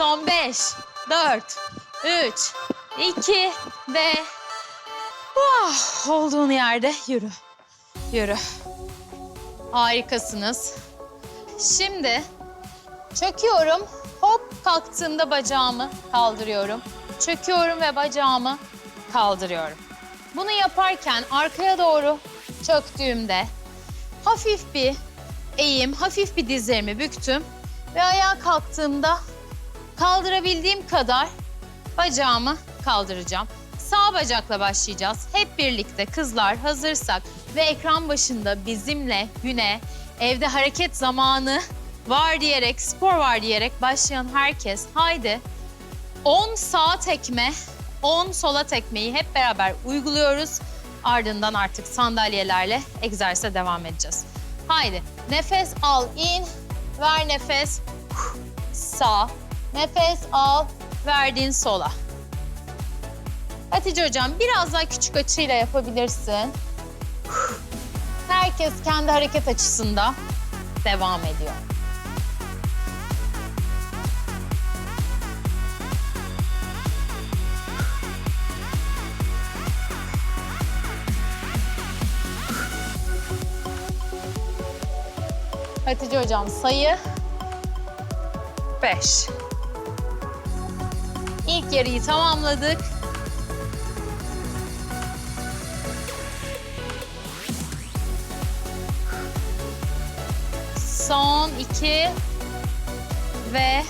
Son beş, dört, üç, iki ve... Ah, olduğun yerde yürü. Yürü. Harikasınız. Şimdi çöküyorum. Hop kalktığımda bacağımı kaldırıyorum. Çöküyorum ve bacağımı kaldırıyorum. Bunu yaparken arkaya doğru çöktüğümde hafif bir eğim, hafif bir dizlerimi büktüm ve ayağa kalktığımda kaldırabildiğim kadar bacağımı kaldıracağım. Sağ bacakla başlayacağız. Hep birlikte kızlar hazırsak ve ekran başında bizimle güne evde hareket zamanı var diyerek, spor var diyerek başlayan herkes haydi 10 sağ tekme, 10 sola tekmeyi hep beraber uyguluyoruz. Ardından artık sandalyelerle egzersize devam edeceğiz. Haydi nefes al in, ver nefes sağ, nefes al, verdin sola. Hatice hocam biraz daha küçük açıyla yapabilirsin. Herkes kendi hareket açısında devam ediyor. Hatice hocam sayı 5. İlk yarıyı tamamladık. Son iki ve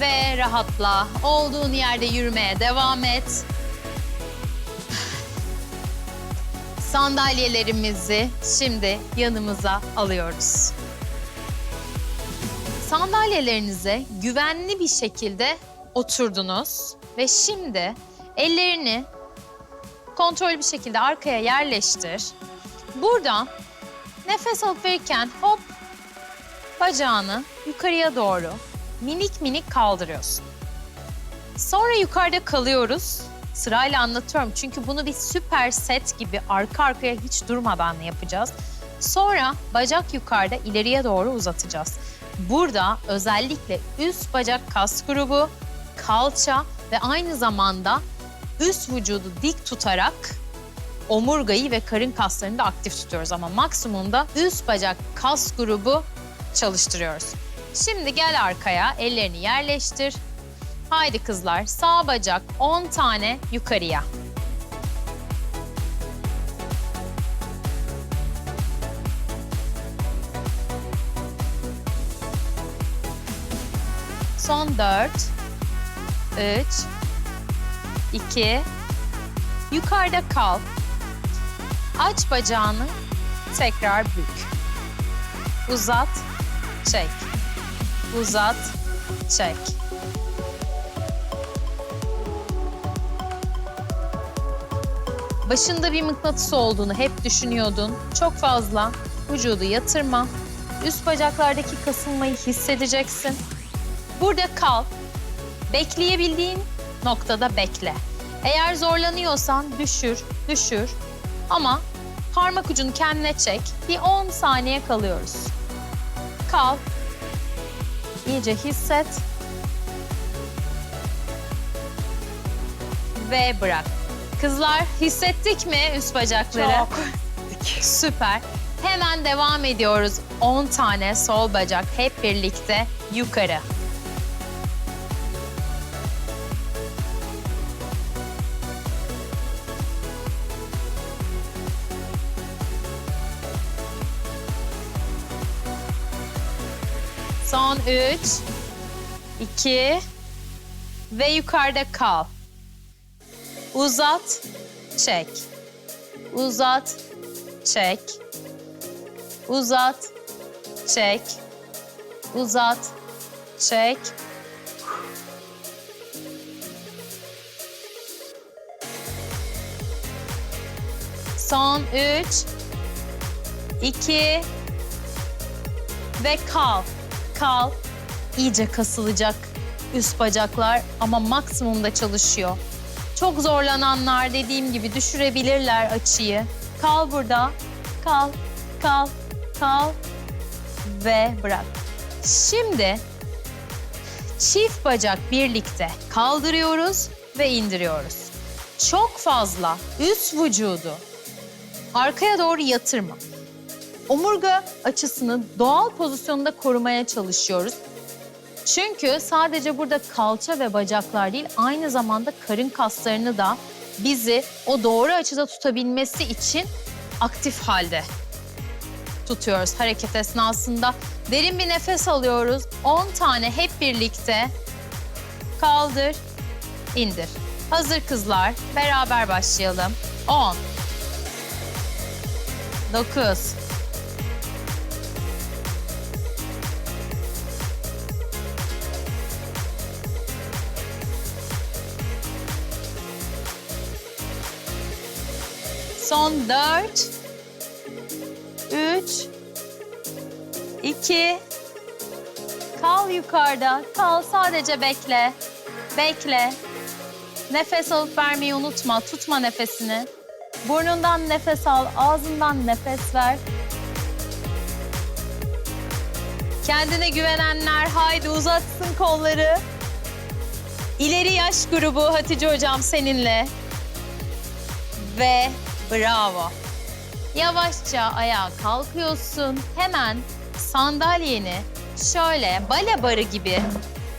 ve rahatla. Olduğun yerde yürümeye devam et. Sandalyelerimizi şimdi yanımıza alıyoruz. Sandalyelerinize güvenli bir şekilde oturdunuz ve şimdi ellerini kontrollü bir şekilde arkaya yerleştir. Buradan nefes alıp verirken hop bacağını yukarıya doğru minik minik kaldırıyorsun. Sonra yukarıda kalıyoruz. Sırayla anlatıyorum çünkü bunu bir süper set gibi arka arkaya hiç durmadan yapacağız. Sonra bacak yukarıda ileriye doğru uzatacağız. Burada özellikle üst bacak kas grubu, kalça ve aynı zamanda üst vücudu dik tutarak omurgayı ve karın kaslarını da aktif tutuyoruz ama maksimumda üst bacak kas grubu çalıştırıyoruz. Şimdi gel arkaya, ellerini yerleştir. Haydi kızlar, sağ bacak 10 tane yukarıya. Son 4, 3, 2, yukarıda kal. Aç bacağını, tekrar bük. Uzat, çek. Uzat, çek. Başında bir mıknatıs olduğunu hep düşünüyordun. Çok fazla vücudu yatırma. Üst bacaklardaki kasılmayı hissedeceksin. Burada kal. Bekleyebildiğin noktada bekle. Eğer zorlanıyorsan düşür, düşür. Ama parmak ucunu kendine çek. Bir 10 saniye kalıyoruz. Kal. İyice hisset. Ve bırak. Kızlar hissettik mi üst bacakları? Çok. Süper. Hemen devam ediyoruz. 10 tane sol bacak hep birlikte yukarı. Son 3, 2 ve yukarıda kal. Uzat, çek. Uzat, çek. Uzat, çek. Uzat, çek. Son 3 2 ve kal. Kal. İyice kasılacak üst bacaklar ama maksimumda çalışıyor. Çok zorlananlar dediğim gibi düşürebilirler açıyı. Kal burada. Kal, kal, kal ve bırak. Şimdi çift bacak birlikte kaldırıyoruz ve indiriyoruz. Çok fazla üst vücudu arkaya doğru yatırma. Omurga açısını doğal pozisyonda korumaya çalışıyoruz. Çünkü sadece burada kalça ve bacaklar değil, aynı zamanda karın kaslarını da bizi o doğru açıda tutabilmesi için aktif halde tutuyoruz hareket esnasında. Derin bir nefes alıyoruz. 10 tane hep birlikte kaldır, indir. Hazır kızlar, beraber başlayalım. 10 9 Son 4 3 2 Kal yukarıda. Kal sadece bekle. Bekle. Nefes alıp vermeyi unutma. Tutma nefesini. Burnundan nefes al, ağzından nefes ver. Kendine güvenenler haydi uzatsın kolları. İleri yaş grubu Hatice hocam seninle. Ve bravo. Yavaşça ayağa kalkıyorsun. Hemen sandalyeni şöyle bale barı gibi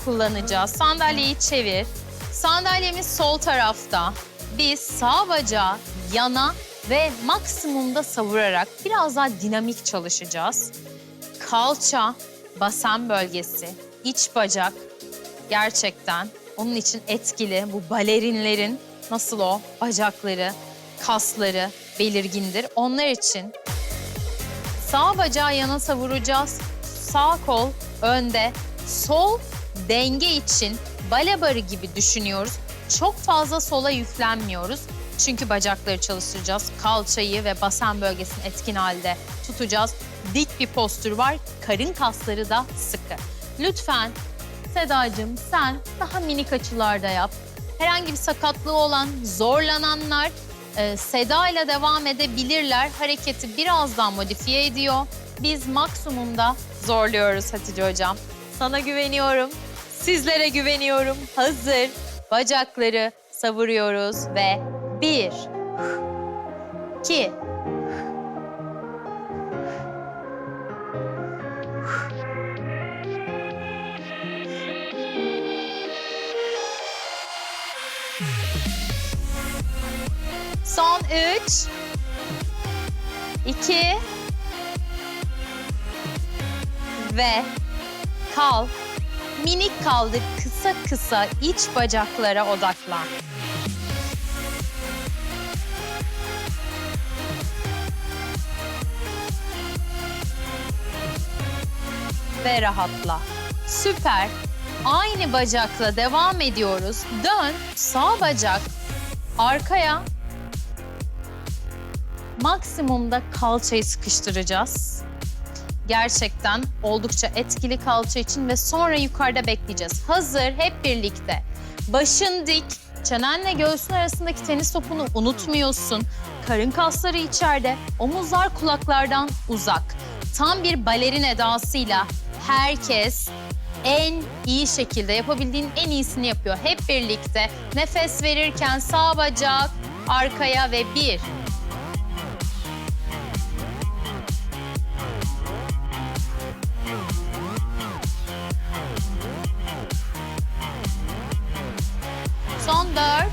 kullanacağız. Sandalyeyi çevir. Sandalyemiz sol tarafta. Biz sağ bacağı yana ve maksimumda savurarak biraz daha dinamik çalışacağız. Kalça, basen bölgesi, iç bacak gerçekten onun için etkili. Bu balerinlerin nasıl o bacakları, kasları belirgindir. Onlar için sağ bacağı yana savuracağız. Sağ kol önde, sol denge için bale gibi düşünüyoruz. Çok fazla sola yüklenmiyoruz. Çünkü bacakları çalıştıracağız. Kalçayı ve basen bölgesini etkin halde tutacağız. Dik bir postür var. Karın kasları da sıkı. Lütfen Sedacığım sen daha minik açılarda yap. Herhangi bir sakatlığı olan, zorlananlar e, Seda ile devam edebilirler. Hareketi biraz daha modifiye ediyor. Biz maksimumda zorluyoruz Hatice Hocam. Sana güveniyorum. Sizlere güveniyorum. Hazır. Bacakları savuruyoruz ve bir, iki, son üç, iki ve kalk. Minik kaldır kısa kısa iç bacaklara odaklan. Ve rahatla. Süper. Aynı bacakla devam ediyoruz. Dön. Sağ bacak arkaya. Maksimumda kalçayı sıkıştıracağız gerçekten oldukça etkili kalça için ve sonra yukarıda bekleyeceğiz. Hazır hep birlikte. Başın dik, çenenle göğsün arasındaki tenis topunu unutmuyorsun. Karın kasları içeride, omuzlar kulaklardan uzak. Tam bir balerin edasıyla herkes en iyi şekilde yapabildiğin en iyisini yapıyor. Hep birlikte nefes verirken sağ bacak arkaya ve bir, Son dört.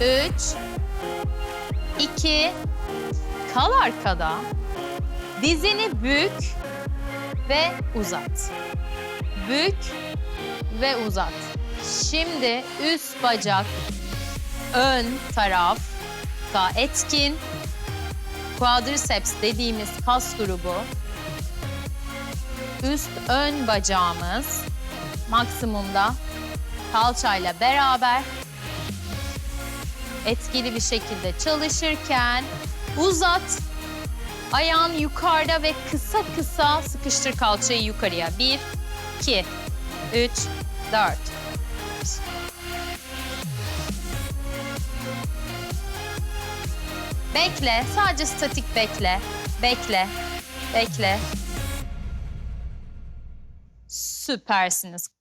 Üç. iki, Kal arkada. Dizini bük ve uzat. Bük ve uzat. Şimdi üst bacak ön taraf da etkin. Quadriceps dediğimiz kas grubu. Üst ön bacağımız maksimumda kalçayla beraber etkili bir şekilde çalışırken uzat. Ayağın yukarıda ve kısa kısa sıkıştır kalçayı yukarıya. Bir, iki, üç, dört. Bekle, sadece statik bekle. Bekle, bekle. Süpersiniz.